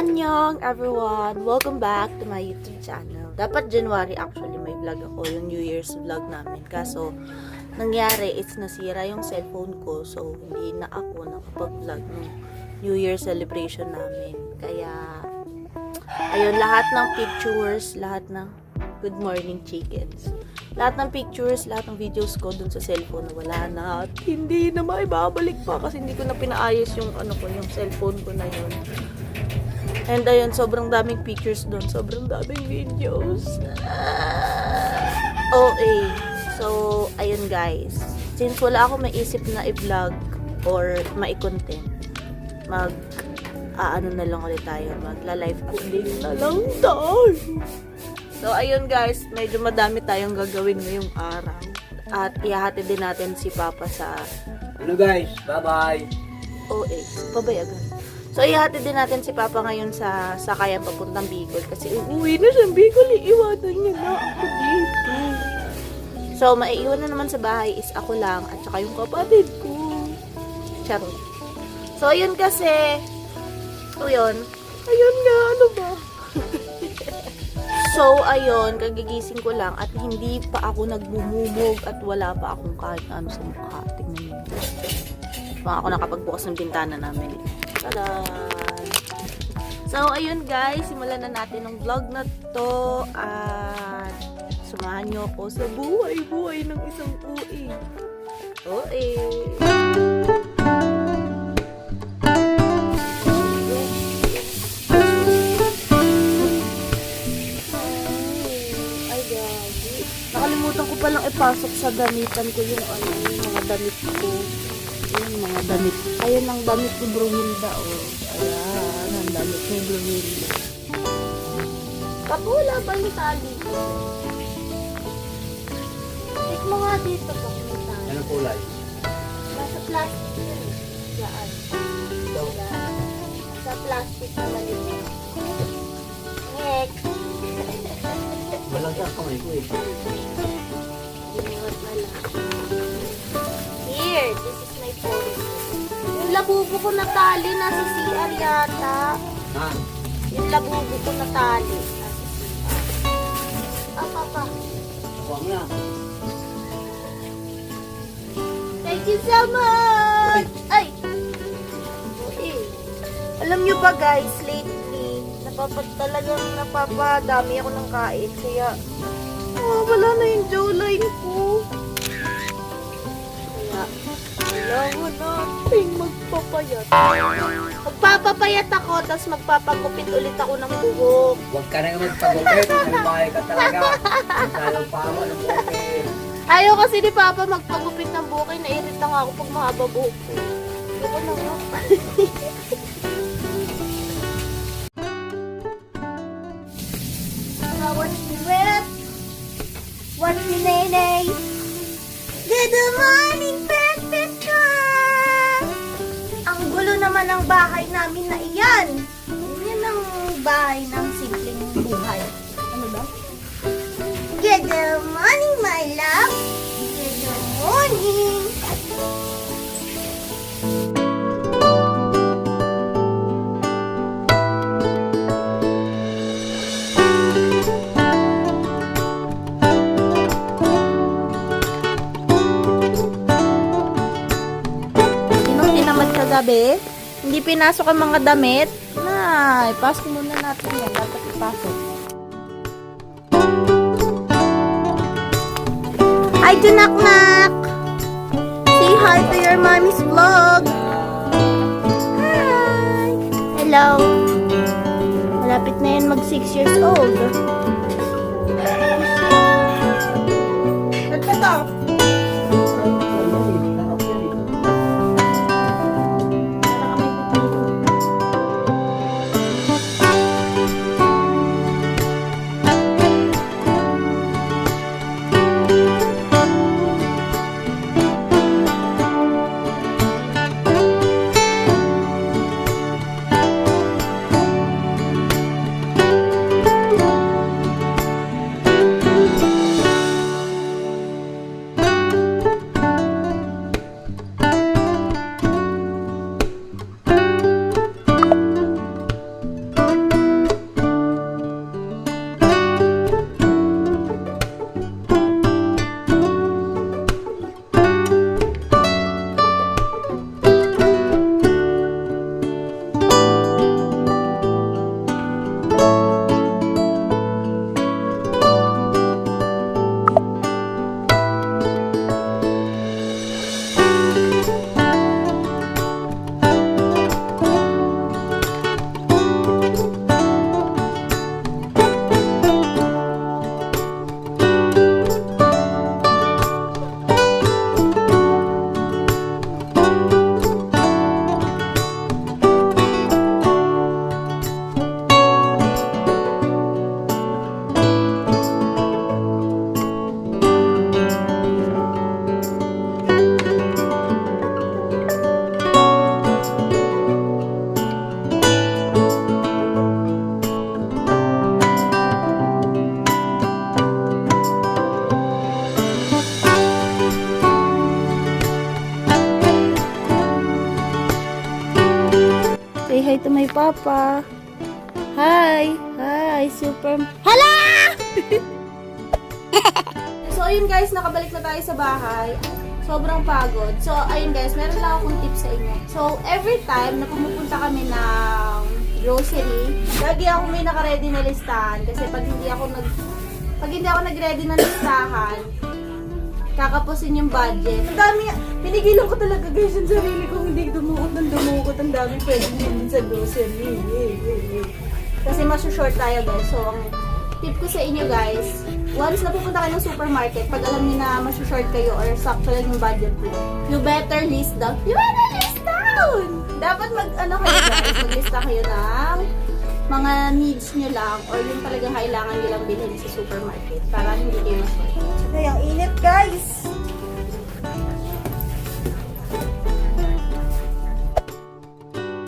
Annyeong everyone! Welcome back to my YouTube channel. Dapat January actually may vlog ako, yung New Year's vlog namin. Kaso, nangyari is nasira yung cellphone ko. So, hindi na ako nakapag-vlog ng New Year celebration namin. Kaya, ayun, lahat ng pictures, lahat ng Good Morning Chickens. Lahat ng pictures, lahat ng videos ko dun sa cellphone na wala na. At hindi na maibabalik pa kasi hindi ko na pinaayos yung ano ko, yung cellphone ko na yun. And ayun, sobrang daming pictures doon. Sobrang daming videos. Ah, OA. So, ayun guys. Since wala ako maisip na i-vlog or mai-content, mag aano na lang ulit tayo. Magla-live coding na lang tayo. So, ayun guys. Medyo madami tayong gagawin ngayong araw. At ihahati din natin si Papa sa Ano guys, bye-bye. OA. Pabayagan. So, ihati din natin si Papa ngayon sa sakayan papuntang Bicol kasi uuwi na siya Bicol. Iiwanan niya na ako dito. So, maiiwan na naman sa bahay is ako lang at saka yung kapatid ko. Charot. So, ayun kasi. So, yun. Ayun nga, ano ba? so, ayun, kagigising ko lang at hindi pa ako nagbumumog at wala pa akong kahit ano sa mukha. Tingnan niyo. Pa ako nakapagbukas ng bintana namin. Tada! So, ayun guys, simulan na natin ng vlog na to at samahan nyo ako sa buhay-buhay ng isang! Ay, gagi. Nakalimutan ko palang ipasok sa damitan ko yung ano, yung mga damit ko. Yung mga damit. Ayun ang damit ni Brunhilda, oh. Ayan, ang damit ni Brunhilda. Kapo, wala ba yung tali ko? Check mo nga dito pa yung tali. Anong kulay? Nasa plastic yun. Yan. Yan. Sa plastic na maliit. Next. Walang sa kamay ko eh. Ginawat na lang. Labubo ko na tali, nasa CR yata. Ha? Yung labubo ko na tali, CR. Ah, papa. Huwag na. Thank you so much! Ay! Uy. Alam nyo ba guys, lately, napapag talagang napapadami ako ng kain. Kaya, oh, wala na yung jawline ko. Kaya, kailangan natin magpapayat. Magpapapayat ako, tapos magpapagupit ulit ako ng buhok. Huwag ka na nga magpagupit. Nalbahay ka talaga. Salong pa mo ng bukit. Ayaw kasi ni Papa magpagupit ng buhok. Ay, Nairita nga ako pag mahaba buhok ko. Ayoko na nga. Rep? What's the nene? Good morning, naman ng bahay namin na iyan. Yan ang bahay ng simpleng buhay. Ano ba? Good morning, my love. Good morning. Kagabi? Hindi pinasok ang mga damit? Na, ipasok muna natin yan. Dapat ipasok. Hi to Knock Knock! Say hi to your mommy's vlog! Hi! Hello! Malapit na yan mag 6 years old. Papa. Hi! Hi, super... Hala! so, ayun guys, nakabalik na tayo sa bahay. Sobrang pagod. So, ayun guys, meron lang akong tips sa inyo. So, every time na pumupunta kami ng grocery, lagi ako may nakaready na listahan. Kasi pag hindi ako nag... Pag hindi ako nag-ready ng listahan, kakapusin yung budget. Ang dami, pinigilan ko talaga guys yung sarili ko, hindi dumukot ng dumukot. Ang dami pwedeng bilhin sa grocery. Kasi masusshort tayo guys. So, ang tip ko sa inyo guys, once na pupunta kayo ng supermarket, pag alam niyo na masusshort kayo or sakto lang yung budget niyo, you better list down. You better list down! Dapat mag, ano kayo guys, maglista kayo ng mga needs nyo lang or yung talagang kailangan nyo lang bilhin sa supermarket para hindi kayo ma-short. Ay, ang init guys.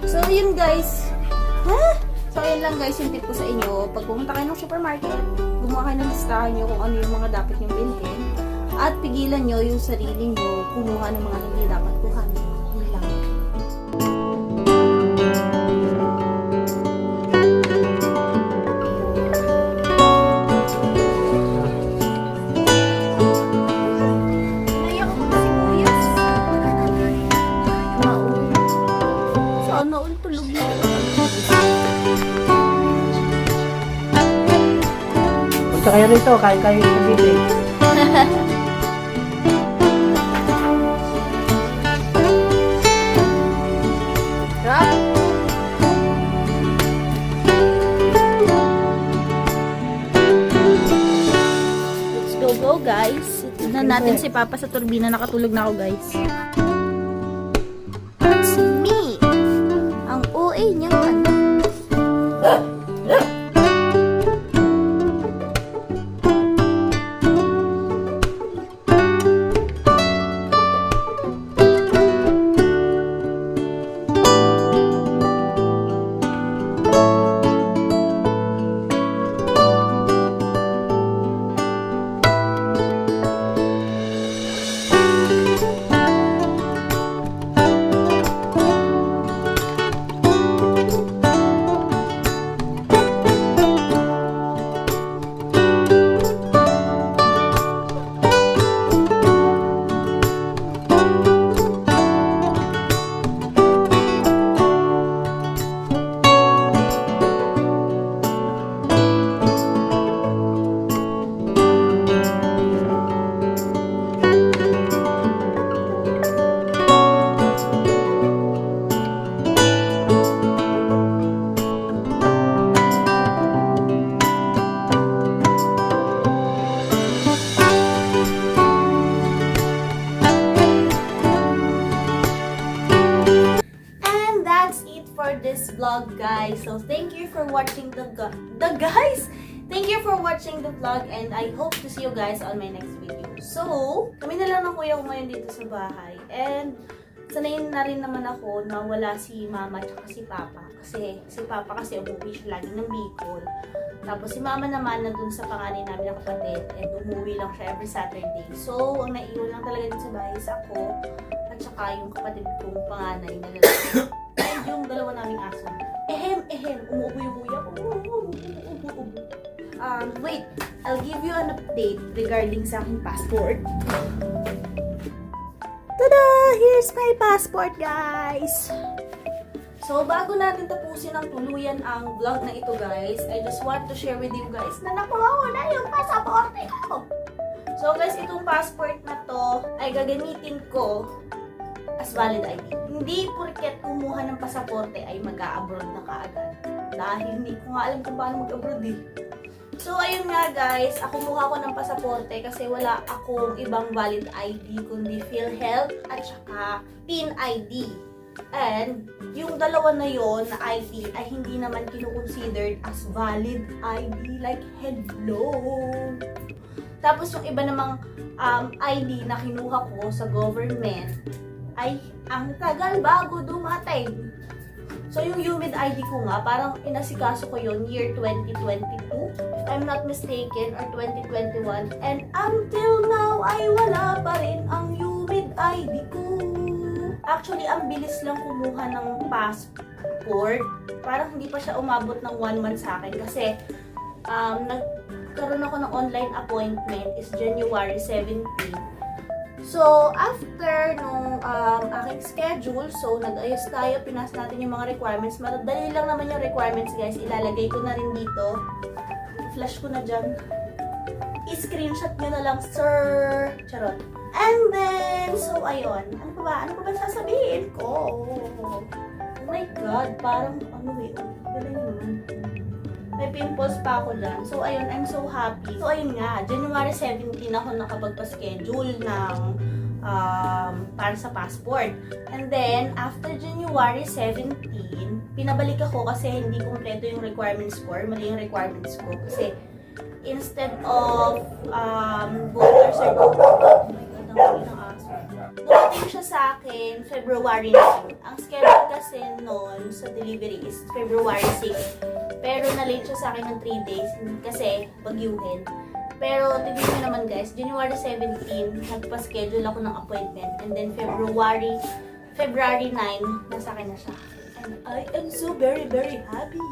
So, yun guys. Ha? So, yun lang guys yung tip ko sa inyo. Pag pumunta kayo ng supermarket, gumawa kayo ng listahan nyo kung ano yung mga dapat yung bilhin. At pigilan nyo yung sarili nyo kumuha ng mga hindi dapat kuhanin. Rito, kain kayo sa bibig. Let's go go guys. Tignan natin si Papa sa turbina. Nakatulog na ako guys. Thank you for watching the the guys. Thank you for watching the vlog and I hope to see you guys on my next video. So, kami na lang ng kuya ko ngayon dito sa bahay. And, sanayin na rin naman ako na wala si mama at si papa. Kasi, si papa kasi umuwi siya lagi ng Bicol. Tapos, si mama naman na dun sa panganay namin na kapatid. And, umuwi lang siya every Saturday. So, ang naiwan lang talaga dun sa bahay is ako at saka yung kapatid kong panganay na lalaki. Yung dalawa naming aso. Ehem, ehem, umuuboy-uboy ako. Um, wait, I'll give you an update regarding sa aking passport. Tada! Here's my passport, guys! So, bago natin tapusin ang tuluyan ang vlog na ito, guys, I just want to share with you guys na nakuha ko na yung passport ko! So, guys, itong passport na to ay gagamitin ko as valid ID. Hindi porket kumuha ng pasaporte ay mag-a-abroad na kaagad. Dahil hindi ko nga alam kung paano mag-abroad eh. So, ayun nga guys, ako kumuha ko ng pasaporte kasi wala akong ibang valid ID kundi PhilHealth at saka PIN ID. And, yung dalawa na yon na ID ay hindi naman kino-considered as valid ID like hello. Tapos yung iba namang um, ID na kinuha ko sa government ay ang tagal bago dumating. So yung humid ID ko nga, parang inasikaso ko yon year 2022, if I'm not mistaken, or 2021. And until now ay wala pa rin ang humid ID ko. Actually, ang bilis lang kumuha ng passport passport, parang hindi pa siya umabot ng one month sa akin kasi um, nagkaroon ako ng online appointment is January 17. So, after nung um, aking schedule, so nag-ayos tayo, pinas natin yung mga requirements. Madali lang naman yung requirements guys. Ilalagay ko na rin dito. Flash ko na dyan. I-screenshot nyo na lang, sir. Charot. And then, so ayun. Ano pa ba? Ano pa ba sasabihin ko? Oh my God, parang ano eh. Galing naman. May pimples pa ako dyan. So, ayun, I'm so happy. So, ayun nga, January 17 ako nakapagpa-schedule ng um, para sa passport. And then, after January 17, pinabalik ako kasi hindi kumpleto yung requirements ko or mali yung requirements ko. Kasi, instead of um, voter certificate, oh my God, ang aso. Dumating siya sa akin February 9. Ang schedule kasi noon sa delivery is February 6. Pero na-late siya sa akin ng 3 days kasi bagyuhin. Pero tignan nyo naman guys, January 17, nagpa-schedule ako ng appointment. And then February, February 9, nasa akin na siya. And I am so very, very happy.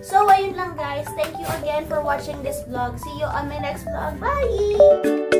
So, ayun lang guys. Thank you again for watching this vlog. See you on my next vlog. Bye!